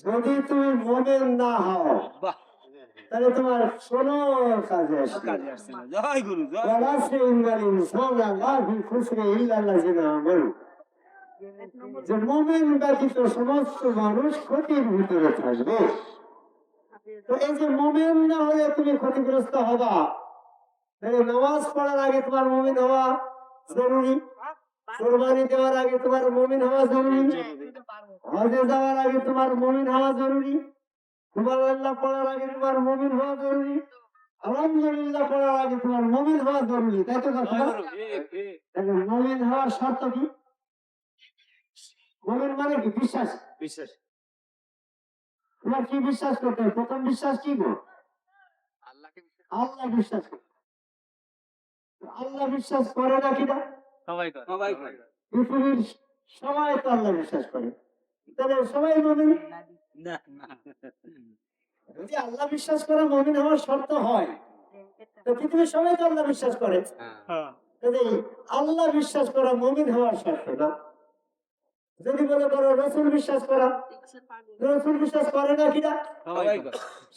যদি তুমি মনের না হও তাহলে তোমার শোনো কাজে আসছে জয় বলু যে মোমেন ব্যতীত সমস্ত মানুষ ক্ষতির ভিতরে থাকবে। তো এই যে মোমেন না হলে তুমি ক্ষতিগ্রস্ত হবা নামাজ পড়ার আগে তোমার মোমিন হওয়া জরুরি? কোরবানি দেওয়ার আগে তোমার মোমিন হওয়া জরুরি? হজে যাওয়ার আগে তোমার মোমিন হওয়া জরুরি? তোমার পড়ার আগে তোমার মোমিন হওয়া জরুরি? আলহামদুলিল্লাহ পড়ার আগে তোমার মোমিন হওয়া জরুরি, তাই তো কথা? মোমিন হওয়ার শর্ত কি? মোমিন মানে কি? বিশ্বাস? বিশ্বাস। তোমার কি বিশ্বাস করতে হবে? প্রথম বিশ্বাস কি গো? আল্লাহ বিশ্বাস করতে আল্লাহ বিশ্বাস করে না সবাই করে। সবাই করে। পৃথিবীর সবাই তো আল্লাহ বিশ্বাস করে। তাহলে সবাই মমিন? না না। যদি আল্লাহ বিশ্বাস করে মমিন হওয়ার শর্ত হয় তো পৃথিবীর সবাই তো আল্লাহ বিশ্বাস করে। হ্যাঁ। আল্লাহ বিশ্বাস করা মমিন হওয়ার শর্ত না? যদি মনে করো রসুল বিশ্বাস করা। রসুল বিশ্বাস করে না কিনা?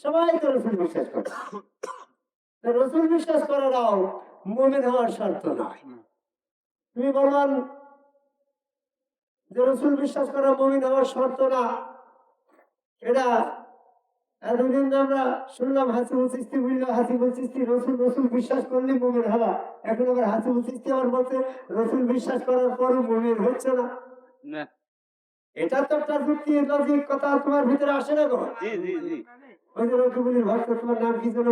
সবাই তো রসুল বিশ্বাস করে। রসুল বিশ্বাস করাটাও মমিন হওয়ার শর্ত নয়। তুমি বললাম যে রসুল বিশ্বাস করা মমিন হওয়ার শর্ত না এটা এতদিন আমরা শুনলাম হাসিবুল সিস্তি বলল হাসিবুল সিস্তি রসুল রসুল বিশ্বাস করলে মমিন হওয়া এখন আবার হাসিবুল সিস্তি আবার বলছে রসুল বিশ্বাস করার পরও মমিন হচ্ছে না। এটা তো একটা যুক্তি লজিক কথা তোমার ভিতরে আসে না গো? জি জি জি। ওই যে রকিবুলির ভক্ত তোমার নাম কি ছিল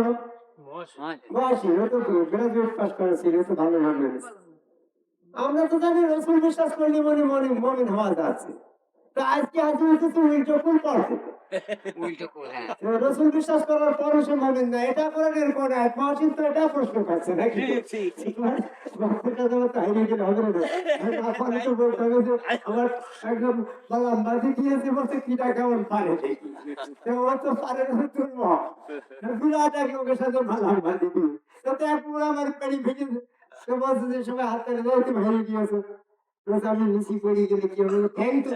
বয়সী ও তো গ্রাজুয়েট পাস করেছি ও তো ভালো ভাবে আমরা তো জানি রসুল বিশ্বাস করলে মনে মনে মমিন হওয়া যাচ্ছে। তো আজকে আজকে হচ্ছে উল্টো পড়ছে উল্টো করে হ্যাঁ। রসুল বিশ্বাস করার পরও সে মমিন না। এটা এক তো এটা প্রশ্ন করছে নাকি? আমার একদম বললাম বাজি দিয়েছে বলছে কিটা কেমন পারে তো ও তো পারে বিরাট এক লোকের সাথে ভালাম বাজি দিয়ে তো এক পুরো আমার পেড়ি ভেঙে তো বলছে যে সবাই হাত তুমি হেরে গিয়েছো বলছে আমি নিচি পড়ে গেলে কি হবে থ্যাংক তো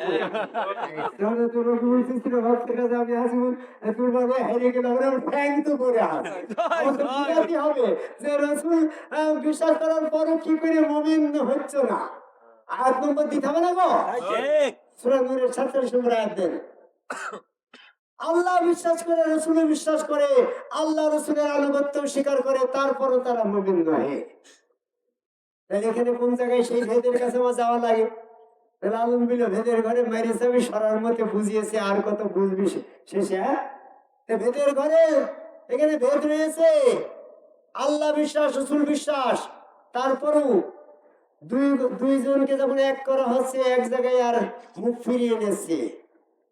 তাহলে তো রোগ বলছিস ছিল ভক্তের কাছে আমি হাসি বল তোর বাবা হেরে গেলে আমরা থ্যাংক তো করে হাস আমার তো বিরাটই হবে যে রসুল আহ, বিশ্বাস করার পরও কি করে মমিন হচ্ছে না আয়াত নম্বর দিতে হবে না গো ঠিক সূরা নূরের 37 নম্বর আয়াত দেন আল্লাহ বিশ্বাস করে রসুল বিশ্বাস করে আল্লাহ রসুলের আনুগত্য স্বীকার করে তারপরও তারা মুমিন নহে এখানে কোন জায়গায় সেই ভেদের কাছে আমার যাওয়া লাগে? আলম বিল ভেদের ঘরে মেরেছে আমি সরার মতে বুঝিয়েছে আর কত বুঝবি শেষে হ্যাঁ? ভেদের ঘরে, এখানে ভেদ রয়েছে। আল্লাহ বিশ্বাস, রসুল বিশ্বাস। তারপরও দুই, দুইজনকে যখন এক করা হচ্ছে, এক জায়গায় আর মুখ ফিরিয়ে নিচ্ছে।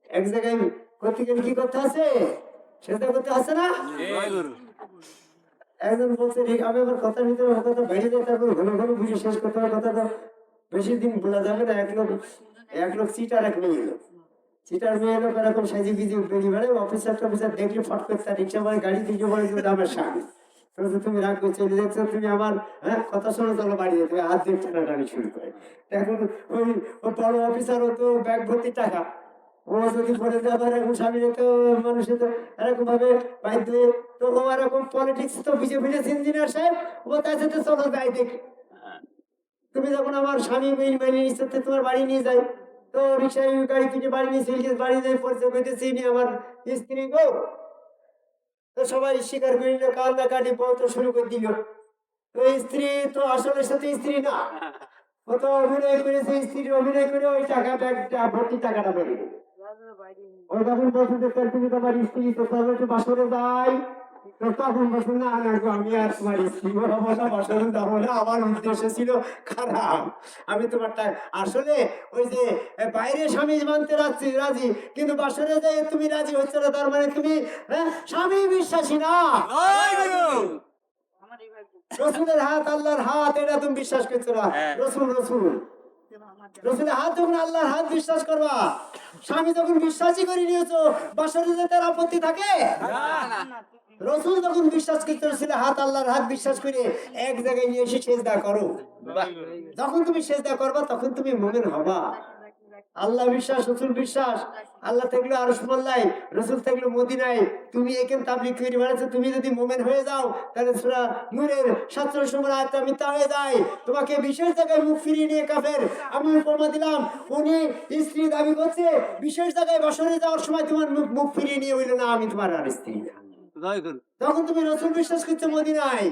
এক জায়গায় করতে গেলে কি করতে আছে? সেটা করতে আছে না? একজন বলছে আমি আমার কথার ভিতরে কথা বেড়ে যায় তারপর ঘন ঘন বুঝে শেষ করতে হবে কথাটা। বেশি দিন বলা যাবে না এক লোক এক লোক সিটার এক মেয়ে এলো সিটার মেয়ে লোক এরকম সাজি বিজি বেরিয়ে বেড়ে অফিসার টফিসার দেখলে ফট করে তার রিক্সা মানে গাড়ি দিকে বলে যে আমার স্বামী। বলছে, তুমি রাগ করে চলে যাচ্ছ তুমি আমার হ্যাঁ কথা শোনো চলো বাড়ি যেতে হাত দিয়ে টানাটানি শুরু করে। এখন ওই বড় অফিসার ও তো ব্যাগ ভর্তি টাকা। ও যদি পরে যাবার এখন স্বামী তো মানুষের তো এরকম ভাবে বাধ্য হয়ে তো ও এরকম পলিটিক্স তো বুঝে বুঝেছে ইঞ্জিনিয়ার সাহেব ও তার সাথে চলো যাই দেখি। তুমি যখন আমার স্বামী মেয়ে মেনে নিচ্ছে তোমার বাড়ি নিয়ে যাই। তো রিক্সায় গাড়ি থেকে বাড়ি নিয়ে বাড়ি যাই পরিচয় নি আমার স্ত্রী গো। তো সবাই স্বীকার করে নিল কান্নাকাটি বলতে শুরু করে দিল। তো স্ত্রী তো আসলে সাথে স্ত্রী না। ও তো অভিনয় করেছে স্ত্রীর অভিনয় করে ওই টাকা ব্যাগটা ভর্তি টাকাটা বেরিয়ে ওই তখন বলছে যে "তাহলে তুমি তোমার স্ত্রী তো তাহলে একটু বাসরে যাই তখন বলছেন না না আমি আর তোমার স্ত্রী হব না বসানো যাব না আমার উদ্দেশ্য ছিল খারাপ আমি তোমারটা আসলে ওই যে বাইরে স্বামী মানতে রাজি রাজি কিন্তু বাসরে যে তুমি রাজি হচ্ছে না তার মানে তুমি স্বামী বিশ্বাসী না রসুলের হাত আল্লাহর হাত এটা তুমি বিশ্বাস করছ না। রসুল রসুল রসুলের হাত যখন আল্লাহর হাত বিশ্বাস করবা স্বামী যখন বিশ্বাসই করে নিয়েছো বাসরে যে তার আপত্তি থাকে? রসুল যখন বিশ্বাস করতে রসুলের হাত আল্লাহর হাত বিশ্বাস করে এক জায়গায় নিয়ে এসে সেজদা করো। যখন তুমি সেজদা করবা তখন তুমি মোমেন হবা। আল্লাহ বিশ্বাস রসুল বিশ্বাস। আল্লাহ থাকল আরও সুমাল্লাই রসুল থাকল মদিনায়। তুমি এখানে তাবলিক করে বেড়াচ্ছ তুমি যদি মোমেন হয়ে যাও তাহলে সুরা নূরের সাতশো সময় আয়তা মিথ্যা হয়ে যায় তোমাকে বিশেষ জায়গায় মুখ ফিরিয়ে নিয়ে কাফের। আমি উপমা দিলাম উনি স্ত্রী দাবি করছে বিশেষ জায়গায় বসরে যাওয়ার সময় তোমার মুখ মুখ ফিরিয়ে নিয়ে হইল না আমি তোমার আর স্ত্রী। তখন তুমি রসুল বিশ্বাস করছ মদিনায়।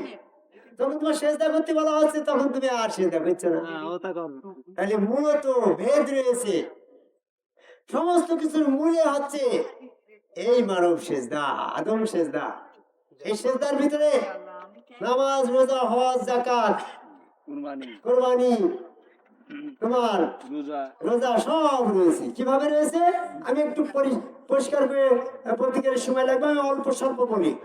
তোমার সেজদা করতে বলা হচ্ছে তখন তুমি আর সেজদা করছ না। হ্যাঁ ওটা করো তাহলে মূলত ভেদ রয়েছে। সমস্ত কিছুর মূলে হচ্ছে এই মানব সেজদা আদম সেজদা। এই সেজদার ভিতরে নামাজ রোজা হজ জাকাত কুরবানি। তোমার রোজা। সব রয়েছে। কীভাবে রয়েছে? আমি একটু পরি- পরিষ্কার করে প্রতিকারের সময় লাগবে আমি অল্প স্বল্প বলি।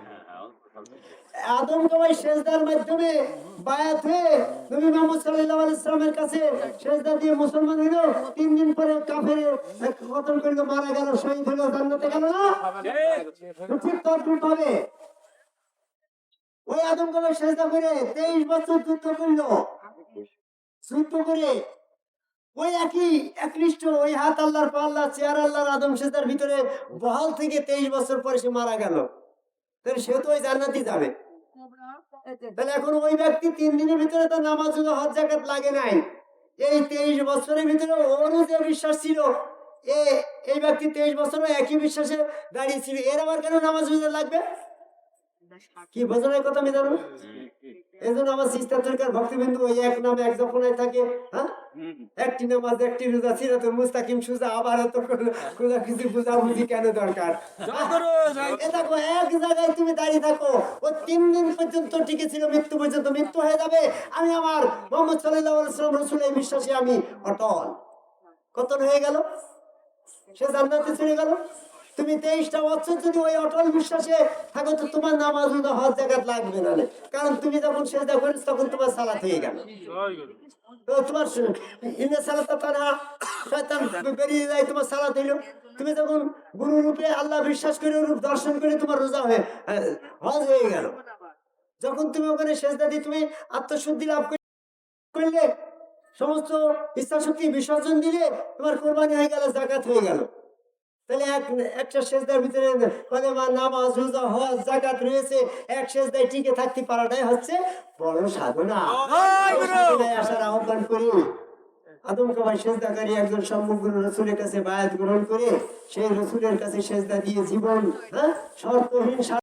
আদম কবাই সেজদার মাধ্যমে বায়াত হয়ে নবী মোহাম্মদ কাছে দিয়ে মুসলমান তিন দিন পরে কাফের মারা গেল, শহীদ জান্নাতে গেল না? ওই আদম সেজদা করে তেইশ বছর যুদ্ধ করিল। যুদ্ধ করে ওই একই একনিষ্ঠ ওই হাত আল্লাহর আল্লাহ চেয়ার আল্লাহর আদম সেজদার ভিতরে বহাল থেকে তেইশ বছর পরে সে মারা গেল। তাহলে সে তো ওই জান্নাতি যাবে। তাহলে এখন ওই ব্যক্তি তিন দিনের ভিতরে তো নামাজ হজ জাকাত লাগে নাই। এই তেইশ বছরের ভিতরে ওরও যে বিশ্বাস ছিল, এ, এই ব্যক্তি তেইশ বছরও একই বিশ্বাসে দাঁড়িয়েছিল এর আবার কেন নামাজ লাগবে? কি বোঝানোর কথা আমি জানো এই জন্য আমার সিস্টার সরকার ভক্তিবিন্দু ওই এক নামে এক জপনায় থাকে হ্যাঁ? একটি নামাজ একটি রোজা সিরাতুল মুস্তাকিম সুজা আবার তো কোথা কিছু বুঝাবুঝি কেন দরকার? দেখো এক জায়গায় তুমি দাঁড়িয়ে থাকো ও তিন দিন পর্যন্ত টিকে ছিল মৃত্যু পর্যন্ত মৃত্যু হয়ে যাবে। আমি আমার মোহাম্মদ সাল্লাহ সাল্লাম রসুল এই বিশ্বাসে আমি অটল। কতন হয়ে গেল? সে জান্নাতে চলে গেল? তুমি তেইশটা বছর যদি ওই অটল বিশ্বাসে থাকো, তো তোমার নামাজ হজ জায়গা লাগবে না কারণ তুমি যখন সেজদা করিস তখন তোমার সালাত হয়ে গেল। তোমার তারা শয়তান বেরিয়ে যায়, তোমার সালাত তুমি যখন গুরু রূপে আল্লাহ বিশ্বাস করে, রূপ দর্শন করে তোমার রোজা হয়ে হজ হয়ে গেল। যখন তুমি ওখানে সেজদা দিয়ে তুমি আত্মশুদ্ধি লাভ করলে, সমস্ত ইচ্ছা শক্তি বিসর্জন দিলে, তোমার কোরবানি হয়ে গেল জাকাত হয়ে গেল। তাহলে এক একটা সেজদার ভিতরে কলেমা নামাজ রোজা হজ জাকাত রয়েছে এক সেজদায় টিকে থাকতে পারাটাই হচ্ছে বড় সাধনা। আসার আহ্বান করি। আদম সেজদাকারী একজন সম্মুখ রসুলের কাছে বায়াত গ্রহণ করে সেই রসুলের কাছে সেজদা দিয়ে জীবন হ্যাঁ? শর্তহীন